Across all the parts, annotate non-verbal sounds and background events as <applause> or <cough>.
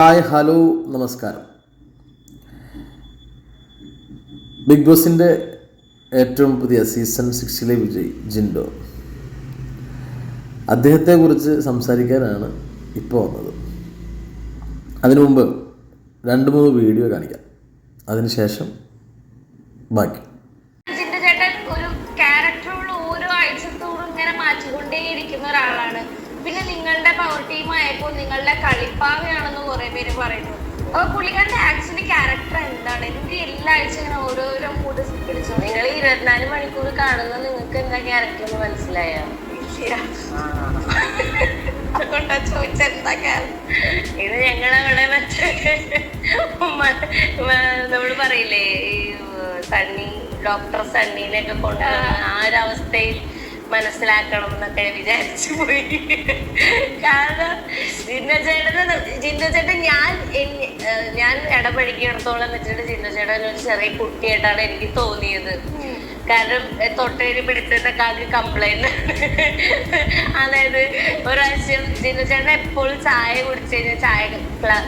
Hi hello നമസ്കാരം. Big ബോസിന്റെ ഏറ്റവും പുതിയ സീസൺ സിക്സിലെ വിജയ് ജിൻഡോ. അദ്ദേഹത്തെക്കുറിച്ച് സംസാരിക്കാനാണ് ഇപ്പോൾ വന്നത്. അതിനു മുമ്പ് രണ്ട് മൂന്ന് വീഡിയോ കാണിക്കാം. അതിനുശേഷം ബാക്കി. ചേട്ടൻ ഒരു ഓരോ ഇങ്ങനെ മാറ്റിക്കൊണ്ടേയിരിക്കുന്ന ഒരാളാണ്. പിന്നെ നിങ്ങളുടെ പവർ ടീം ആയപ്പോൾ നിങ്ങളുടെ കളിപ്പാവയാണെന്ന് കുറെ പേര് പറയുന്നു അപ്പൊ പുള്ളിക്കാരന്റെ ആക്ച്വലി ക്യാരക്ടർ എന്താണ് എനിക്ക് എല്ലാ ആഴ്ച ഇങ്ങനെ ഓരോരോ മൂഡ് പിടിച്ചു നിങ്ങൾ ഇരുപത്തിനാല് മണിക്കൂർ കാണുന്ന നിങ്ങൾക്ക് എന്താ ക്യാരക്ടർ എന്ന് മനസ്സിലായോ. അതുകൊണ്ടാ ചോദിച്ച എന്താ? ഇത് ഞങ്ങളവിടെ മറ്റേ നമ്മൾ പറയില്ലേ ഈ സണ്ണി ഡോക്ടർ സണ്ണിനെയൊക്കെ കൊണ്ടുവന്ന ആ ഒരു അവസ്ഥയിൽ മനസ്സിലാക്കണം എന്നൊക്കെ വിചാരിച്ചു പോയി. കാരണം ജിന്നചേട്ടൻ ജിന്നചേട്ടൻ ഞാൻ ഞാൻ ഇടപഴകിയിടത്തോളം വെച്ചിട്ട് ജിന്നചേട്ടൻ ഒരു ചെറിയ കുട്ടിയായിട്ടാണ് എനിക്ക് തോന്നിയത്. കാരണം തൊട്ടേരി പിടിച്ചതൊക്കെ ആകെ കംപ്ലൈന്റ് അതായത് ഒരാവശ്യം ജിന്നചേട്ടൻ എപ്പോഴും ചായ കുടിച്ചു കഴിഞ്ഞാൽ ചായ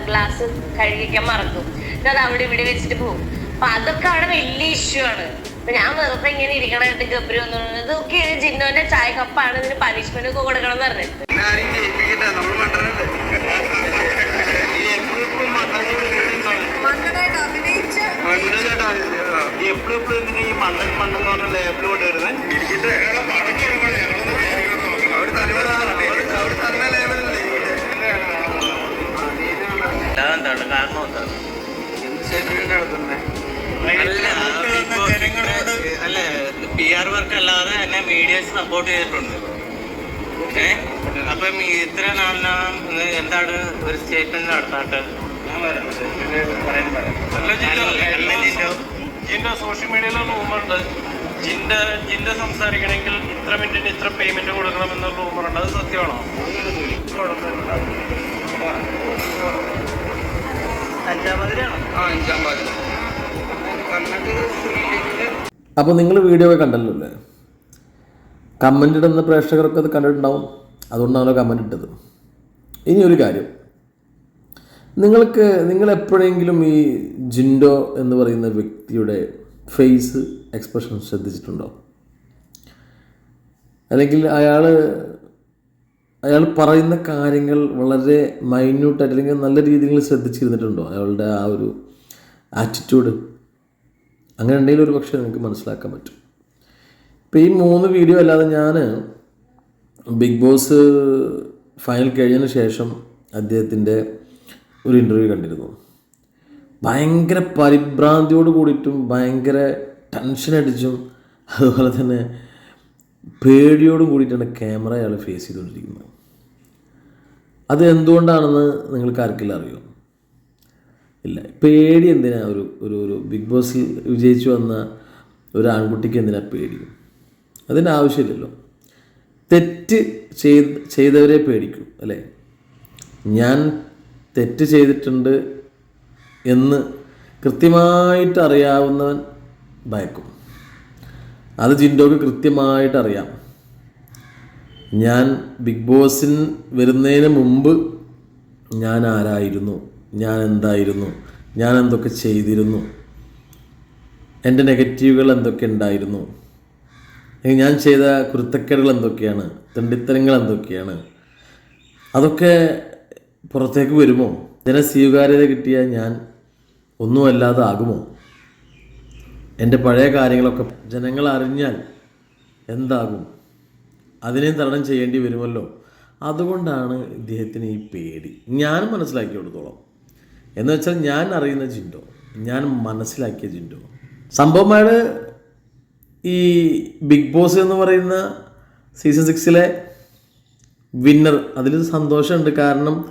ഗ്ലാസ് കഴുകിക്കാൻ മറക്കും. അത് അവിടെ ഇവിടെ വെച്ചിട്ട് പോകും. അപ്പൊ അതൊക്കെ അവിടെ വലിയ ഇഷ്യൂ ആണ്. അപ്പൊ ഞാൻ വെറുതെ ഇങ്ങനെ ഇരിക്കണായിട്ട് ഗബ്രി വന്നു. ഇതൊക്കെ ജിന്നോന്റെ ചായ കപ്പാണ്. ഇതിന് പനിഷ്മെന്റ് ഒക്കെ കൊടുക്കണം എന്ന് പറഞ്ഞു ആരെയും നമ്മൾ മണ്ടനല്ലേ ഈ എപ്പോഴും എപ്പോഴും ഈ മണ്ടൻ എന്ന് പറഞ്ഞ ലേബിൾ കൊണ്ടുവരുന്നത് അവിടെ പി ആർ വർക്ക് അല്ലാതെ എന്നെ മീഡിയസ് സപ്പോർട്ട് ചെയ്തിട്ടുണ്ട്. ഏ? അപ്പം ഇത്ര നാളിനാണ് എന്താണ് ഒരു സ്റ്റേറ്റ്മെന്റ് നടത്താട്ട് ജിന്റെ സോഷ്യൽ മീഡിയയിൽ റൂമുണ്ട് ജിന്റെ ജിന്റെ സംസാരിക്കണമെങ്കിൽ ഇത്ര മിനിറ്റിന് ഇത്ര പേയ്മെന്റ് കൊടുക്കണം എന്നൊരു റൂമറുണ്ട് അത് സത്യമാണോ? ആ അഞ്ചാം പാതി കണ്ണൊക്കെ അപ്പോൾ നിങ്ങൾ വീഡിയോ കണ്ടല്ലോ അല്ലേ കമന്റ് ഇടുന്ന പ്രേക്ഷകർക്ക് അത് കണ്ടിട്ടുണ്ടാവും. അതുകൊണ്ടാണല്ലോ കമന്റ് ഇട്ടത്. ഇനി ഒരു കാര്യം. നിങ്ങൾക്ക് നിങ്ങൾ എപ്പോഴെങ്കിലും ഈ ജിൻഡോ എന്ന് പറയുന്ന വ്യക്തിയുടെ ഫേസ് എക്സ്പ്രഷൻ ശ്രദ്ധിച്ചിട്ടുണ്ടോ? അല്ലെങ്കിൽ അയാൾ അയാൾ പറയുന്ന കാര്യങ്ങൾ വളരെ മൈന്യൂട്ടായിട്ട് അല്ലെങ്കിൽ നല്ല രീതിയിൽ ശ്രദ്ധിച്ചിരുന്നിട്ടുണ്ടോ? അയാളുടെ ആ ഒരു ആറ്റിറ്റ്യൂഡ് അങ്ങനെ ഉണ്ടെങ്കിൽ ഒരു പക്ഷേ നിങ്ങൾക്ക് മനസ്സിലാക്കാൻ പറ്റും. ഇപ്പോൾ ഈ മൂന്ന് വീഡിയോ അല്ലാതെ ഞാൻ ബിഗ് ബോസ് ഫൈനൽ കഴിഞ്ഞതിന് ശേഷം അദ്ദേഹത്തിന്റെ ഒരു ഇന്റർവ്യൂ കണ്ടിരുന്നു. ഭയങ്കര പരിഭ്രാന്തിയോട് കൂടിയിട്ടും ഭയങ്കര ടെൻഷൻ അടിച്ചും അതുപോലെ തന്നെ പേടിയോടും കൂടിയിട്ടാണ് ക്യാമറ അയാൾ ഫേസ് ചെയ്തുകൊണ്ടിരിക്കുന്നത്. അത് എന്തുകൊണ്ടാണെന്ന് നിങ്ങൾക്ക് ആർക്കില്ല അറിയോ ഇല്ല. പേടി എന്തിനാ? ഒരു ഒരു ഒരു ബിഗ് ബോസ് വിജയിച്ചു വന്ന ഒരു ആൺകുട്ടിക്ക് എന്തിനാ പേടി? അതിന്റെ ആവശ്യമില്ലല്ലോ. തെറ്റ് ചെയ്ത് ചെയ്തവരെ പേടിക്കൂ അല്ലേ? ഞാൻ തെറ്റ് ചെയ്തിട്ടുണ്ട് എന്ന് കൃത്യമായിട്ട് അറിയാവുന്നവൻ ഭയക്കും. അത് ജിൻഡോക്ക് കൃത്യമായിട്ട് അറിയാം. ഞാൻ ബിഗ് ബോസിന് വരുന്നതിന് മുമ്പ് ഞാൻ ആരായിരുന്നു? ഞാൻ എന്തായിരുന്നു ഞാൻ എന്തൊക്കെ ചെയ്തിരുന്നു? എന്റെ നെഗറ്റീവുകൾ എന്തൊക്കെ ഉണ്ടായിരുന്നു? ഞാൻ ചെയ്ത കുരുത്തക്കേടുകൾ എന്തൊക്കെയാണ്? തെണ്ടിത്തരങ്ങൾ എന്തൊക്കെയാണ്? അതൊക്കെ പുറത്തേക്ക് വരുമോ? ജനസ്വീകാര്യത കിട്ടിയ ഞാൻ ഒന്നുമല്ലാതെ ആകുമോ? എന്റെ പഴയ കാര്യങ്ങളൊക്കെ ജനങ്ങൾ അറിഞ്ഞാൽ എന്താകും? അതിനെയും തരണം ചെയ്യേണ്ടി വരുമല്ലോ? അതുകൊണ്ടാണ് ഇദ്ദേഹത്തിന് ഈ പേടി. ഞാൻ മനസ്സിലാക്കി കൊടുത്തോളം എന്ന് വെച്ചാൽ ഞാൻ അറിയുന്ന ജിൻഡോ ഞാൻ മനസ്സിലാക്കിയ ജിൻഡോ. സംഭവമാണ് ഈ ബിഗ് ബോസ് എന്ന് പറയുന്ന സീസൺ സിക്സിലെ വിന്നർ അതിൽ സന്തോഷമുണ്ട്. കാരണം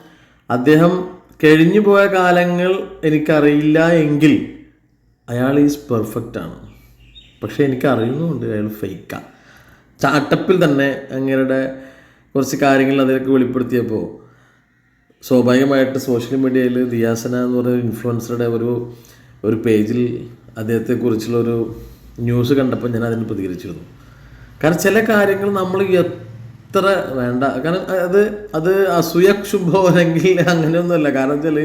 അദ്ദേഹം കഴിഞ്ഞു പോയ കാലങ്ങൾ എനിക്കറിയില്ല എങ്കിൽ അയാൾ ഈസ് പെർഫെക്റ്റ് ആണ്. പക്ഷേ എനിക്ക് അറിയുന്നുണ്ട് അയാൾ ഫേക്കാണ് ചാട്ടപ്പിൽ തന്നെ അങ്ങേരുടെ കുറച്ച് കാര്യങ്ങൾ അതിലൊക്കെ വെളിപ്പെടുത്തിയപ്പോൾ സ്വാഭാവികമായിട്ട് സോഷ്യൽ മീഡിയയിൽ ദിയാസന എന്ന് പറയുന്ന ഒരു ഇൻഫ്ലുവൻസറുടെ ഒരു ഒരു പേജിൽ അദ്ദേഹത്തെക്കുറിച്ചുള്ളൊരു ന്യൂസ് കണ്ടപ്പോൾ ഞാൻ അതിന് പ്രതികരിച്ചിരുന്നു. കാരണം ചില കാര്യങ്ങൾ നമ്മൾ എത്ര വേണ്ട കാരണം അത് അത് അസൂയക്ഷുഭോ അല്ലെങ്കിൽ അങ്ങനെയൊന്നുമല്ല. കാരണം വെച്ചാൽ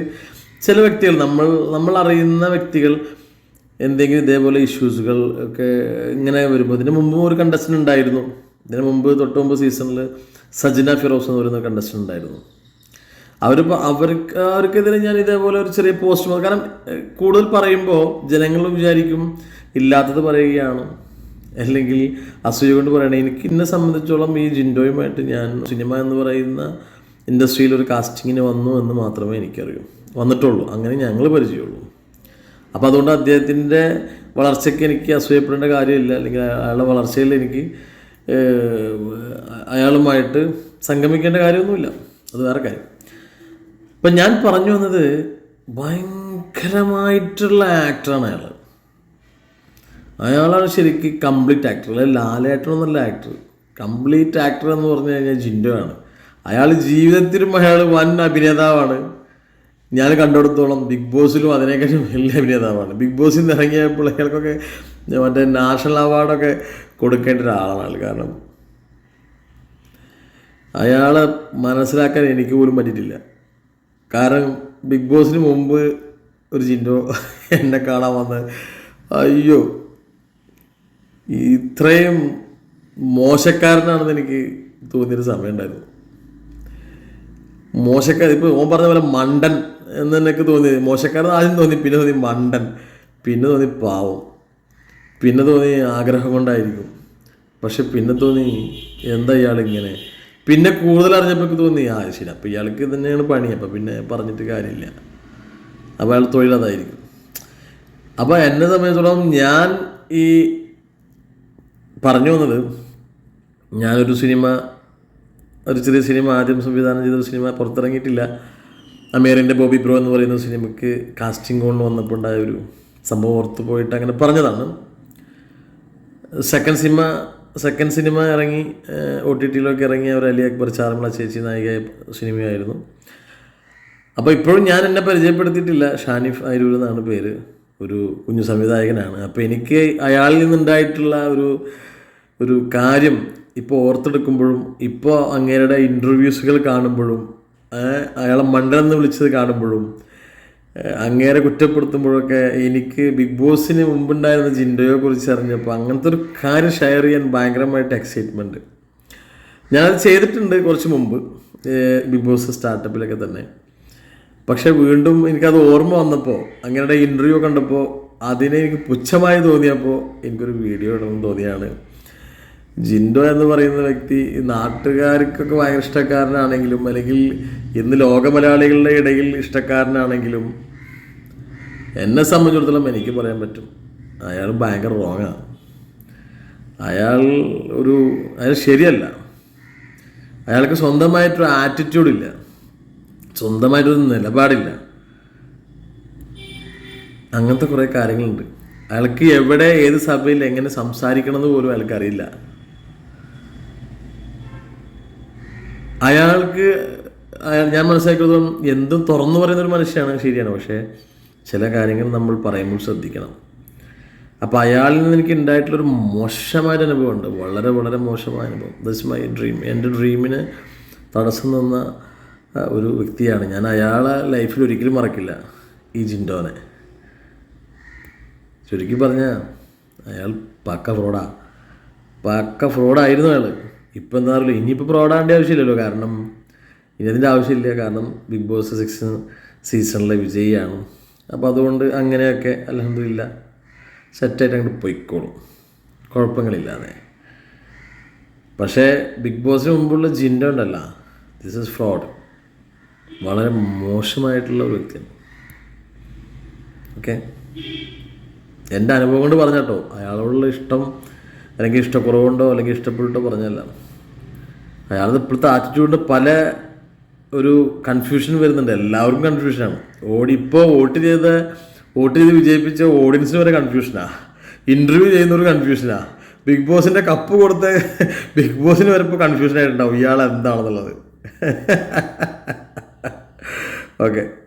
ചില വ്യക്തികൾ നമ്മൾ നമ്മൾ അറിയുന്ന വ്യക്തികൾ എന്തെങ്കിലും ഇതേപോലെ ഇഷ്യൂസുകൾ ഒക്കെ ഇങ്ങനെ വരുമ്പോൾ ഇതിന് മുമ്പും ഒരു കണ്ടസ്റ്റന്റ് ഉണ്ടായിരുന്നു. ഇതിന് മുമ്പ് തൊട്ട് മുമ്പ് സീസണിൽ സജിന ഫിറോസ് എന്ന് പറയുന്ന കണ്ടസ്റ്റന്റ് ഉണ്ടായിരുന്നു. അവരിപ്പോൾ അവർക്ക് അവർക്കെതിരെ ഞാൻ ഇതേപോലെ ഒരു ചെറിയ പോസ്റ്റ് കാരണം കൂടുതൽ പറയുമ്പോൾ ജനങ്ങൾ വിചാരിക്കും ഇല്ലാത്തത് പറയുകയാണ്. അല്ലെങ്കിൽ അസൂയ കൊണ്ട് പറയണേ എനിക്ക് എന്നെ സംബന്ധിച്ചോളം ഈ ജിൻഡോയുമായിട്ട് ഞാൻ സിനിമ എന്ന് പറയുന്ന ഇൻഡസ്ട്രിയിൽ ഒരു കാസ്റ്റിങ്ങിന് വന്നു എന്ന് മാത്രമേ എനിക്കറിയൂ. വന്നിട്ടുള്ളൂ. അങ്ങനെ ഞങ്ങൾ പരിചയമുള്ളൂ. അപ്പോൾ അതുകൊണ്ട് അദ്ദേഹത്തിന്റെ വളർച്ചയ്ക്ക് എനിക്ക് അസൂയപ്പെടേണ്ട കാര്യമില്ല. അല്ലെങ്കിൽ അയാളുടെ വളർച്ചയിൽ എനിക്ക് അയാളുമായിട്ട് സംഗമിക്കേണ്ട കാര്യമൊന്നുമില്ല. അത് വേറെ കാര്യം. ഇപ്പം ഞാൻ പറഞ്ഞു വന്നത് ഭയങ്കരമായിട്ടുള്ള ആക്ടറാണ് അയാൾ അയാളാണ് ശരിക്കും കംപ്ലീറ്റ് ആക്ടർ അല്ലെ ലാലേട്ടൻ എന്നുള്ള ആക്ടർ കംപ്ലീറ്റ് ആക്ടർ എന്ന് പറഞ്ഞു കഴിഞ്ഞാൽ ജിൻഡോ ആണ് അയാൾ ജീവിതത്തിലും അയാൾ വൻ അഭിനേതാവാണ്. ഞാൻ കണ്ടെടുത്തോളം ബിഗ് ബോസിലും അതിനേക്കാളും വലിയ അഭിനേതാവാണ്. ബിഗ് ബോസിൽ നിന്ന് ഇറങ്ങിയപ്പോൾ അയാൾക്കൊക്കെ മറ്റേ നാഷണൽ അവാർഡൊക്കെ കൊടുക്കേണ്ട ഒരാളാണ് കാരണം. അയാളെ മനസ്സിലാക്കാൻ എനിക്ക് പോലും പറ്റിയിട്ടില്ല. കാരണം ബിഗ് ബോസിന് മുമ്പ് ഒരു ജിൻഡോ എന്നെ കാണാൻ വന്ന് അയ്യോ. ഇത്രയും മോശക്കാരനാണെന്ന് എനിക്ക് തോന്നിയൊരു സമയം ഉണ്ടായിരുന്നു. മോശക്കാരൻ ഇപ്പോൾ ഓൻ പറഞ്ഞ പോലെ മണ്ടൻ എന്ന് എനിക്ക് തോന്നി. മോശക്കാരൻ ആദ്യം തോന്നി പിന്നെ തോന്നി മണ്ടൻ പിന്നെ തോന്നി പാവം പിന്നെ തോന്നി ആഗ്രഹം കൊണ്ടായിരിക്കും. പക്ഷെ പിന്നെ തോന്നി എന്താ ഇയാൾ ഇങ്ങനെ പിന്നെ കൂടുതൽ അറിഞ്ഞപ്പോൾ എനിക്ക് തോന്നി ആ ശരി അപ്പോൾ ഇയാൾക്ക് തന്നെയാണ് പണി. അപ്പോൾ പിന്നെ പറഞ്ഞിട്ട് കാര്യമില്ല. അപ്പോൾ അയാൾ തൊഴിലതായിരിക്കും അപ്പോൾ എന്നെ സംബന്ധിച്ചിടത്തോളം ഞാൻ ഈ പറഞ്ഞു വന്നത് ഞാനൊരു സിനിമ ഒരു ചെറിയ സിനിമ ആദ്യം സംവിധാനം ചെയ്തൊരു സിനിമ പുറത്തിറങ്ങിയിട്ടില്ല. അമേറിന്റെ ബോബി ബ്രോ എന്ന് പറയുന്ന സിനിമയ്ക്ക് കാസ്റ്റിംഗ് കൊണ്ട് വന്നപ്പോൾ ഉണ്ടായ ഒരു സംഭവം ഓർത്ത് പോയിട്ട് അങ്ങനെ പറഞ്ഞതാണ്. സെക്കൻഡ് സിനിമ സെക്കൻഡ് സിനിമ ഇറങ്ങി ഒ ടി ടിയിലൊക്കെ ഇറങ്ങിയ ഒരു അലി അക്ബർ ചാർമിള ചേച്ചി നായികയായ സിനിമയായിരുന്നു അപ്പോൾ ഇപ്പോഴും ഞാൻ എന്നെ പരിചയപ്പെടുത്തിയിട്ടില്ല. ഷാനിഫ് അരൂർ എന്നാണ് പേര്. ഒരു കുഞ്ഞു സംവിധായകനാണ്. അപ്പോൾ എനിക്ക് അയാളിൽ നിന്നുണ്ടായിട്ടുള്ള ഒരു ഒരു കാര്യം ഇപ്പോൾ ഓർത്തെടുക്കുമ്പോഴും ഇപ്പോൾ അങ്ങേരുടെ ഇന്റർവ്യൂസുകൾ കാണുമ്പോഴും അയാളെ മണ്ടൻ എന്ന് വിളിച്ചത് കാണുമ്പോഴും അങ്ങേരെ കുറ്റപ്പെടുത്തുമ്പോഴൊക്കെ എനിക്ക് ബിഗ് ബോസിന് മുമ്പുണ്ടായിരുന്ന ജിൻഡോയെ കുറിച്ച് അറിഞ്ഞപ്പോൾ അങ്ങനത്തെ ഒരു കാര്യം ഷെയർ ചെയ്യാൻ ഭയങ്കരമായിട്ട് എക്സൈറ്റ്മെന്റ് ഞാനത് ചെയ്തിട്ടുണ്ട് കുറച്ച് മുമ്പ് ബിഗ് ബോസ് സ്റ്റാർട്ടപ്പിലൊക്കെ തന്നെ. പക്ഷേ വീണ്ടും എനിക്കത് ഓർമ്മ വന്നപ്പോൾ അങ്ങനെയുടെ ഇന്റർവ്യൂ കണ്ടപ്പോൾ അതിനെ എനിക്ക് പുച്ഛമായി തോന്നിയപ്പോൾ എനിക്കൊരു വീഡിയോ ഇടണം തോന്നിയാണ്. ജിൻഡോ എന്ന് പറയുന്ന വ്യക്തി നാട്ടുകാർക്കൊക്കെ ഭയങ്കര ഇഷ്ടക്കാരനാണെങ്കിലും അല്ലെങ്കിൽ ഇന്ന് ലോക മലയാളികളുടെ ഇടയിൽ ഇഷ്ടക്കാരനാണെങ്കിലും എന്നെ സംബന്ധിച്ചിടത്തോളം എനിക്ക് പറയാൻ പറ്റും. അയാൾ ഭയങ്കര റോങ്ങാണ് അയാൾ ഒരു അയാൾ ശരിയല്ല. അയാൾക്ക് സ്വന്തമായിട്ടൊരു ആറ്റിറ്റ്യൂഡില്ല സ്വന്തമായിട്ടൊരു നിലപാടില്ല. അങ്ങനത്തെ കുറേ കാര്യങ്ങളുണ്ട്. അയാൾക്ക് എവിടെ ഏത് സഭയിൽ എങ്ങനെ സംസാരിക്കണം എന്ന് പോലും അയാൾക്ക് അയാൾക്ക് അയാൾ ഞാൻ മനസ്സിലാക്കിയതും എന്തും തുറന്നു പറയുന്ന ഒരു മനുഷ്യനാണ് ശരിയാണ്. പക്ഷേ ചില കാര്യങ്ങൾ നമ്മൾ പറയുമ്പോൾ ശ്രദ്ധിക്കണം. അപ്പോൾ അയാളിൽ നിന്ന് എനിക്ക് ഉണ്ടായിട്ടുള്ളൊരു മോശമായൊരു അനുഭവമുണ്ട് വളരെ വളരെ മോശമായ അനുഭവം. ദിസ് മൈ ഡ്രീം എന്റെ ഡ്രീമിന് തടസ്സം നിന്ന ഒരു വ്യക്തിയാണ്. ഞാൻ അയാളെ ലൈഫിൽ ഒരിക്കലും മറക്കില്ല. ഈ ജിൻഡോനെ. ചുരുക്കി പറഞ്ഞാൽ അയാൾ പക്ക ഫ്രോഡാ പക്ക ഫ്രോഡായിരുന്നു അയാൾ ഇപ്പം എന്താ പറയുക ഇനിയിപ്പോൾ ഫ്രോഡാകേണ്ട ആവശ്യമില്ലല്ലോ. കാരണം ഇനി അതിന്റെ ആവശ്യമില്ല. കാരണം ബിഗ് ബോസ് സിക്സ് സീസണിലെ വിജയിയാണ്. അപ്പോൾ അതുകൊണ്ട് അങ്ങനെയൊക്കെ അലഹമില്ല സെറ്റായിട്ട് അങ്ങോട്ട് പൊയ്ക്കോളും. കുഴപ്പങ്ങളില്ലാതെ പക്ഷേ ബിഗ് ബോസിന് മുമ്പുള്ള ജിൻഡോ ഉണ്ടല്ല. ദിസ് ഇസ് ഫ്രോഡ് വളരെ മോശമായിട്ടുള്ള ഒരു വ്യക്തിയാണ്. ഓക്കെ എന്റെ അനുഭവം കൊണ്ട് പറഞ്ഞാട്ടോ. അയാളോടുള്ള ഇഷ്ടം അല്ലെങ്കിൽ ഇഷ്ടക്കുറവുണ്ടോ അല്ലെങ്കിൽ ഇഷ്ടപ്പെട്ടോ പറഞ്ഞല്ല അയാളുടെ ഇപ്പോഴത്തെ ആറ്റിറ്റ്യൂഡിന് പല ഒരു കൺഫ്യൂഷൻ വരുന്നുണ്ട്. എല്ലാവർക്കും കൺഫ്യൂഷനാണ് ഓടി ഇപ്പോൾ വോട്ട് ചെയ്ത് വോട്ട് ചെയ്ത് വിജയിപ്പിച്ച ഓഡിയൻസിന് വരെ കൺഫ്യൂഷനാണ് ഇന്റർവ്യൂ ചെയ്യുന്നൊരു കൺഫ്യൂഷനാണ് ബിഗ് ബോസിന്റെ കപ്പ് കൊടുത്ത് ബിഗ് ബോസിന് വരെ ഇപ്പോൾ കൺഫ്യൂഷൻ ആയിട്ടുണ്ടാവും. ഇയാൾ എന്താണെന്നുള്ളത് ഓക്കെ <laughs>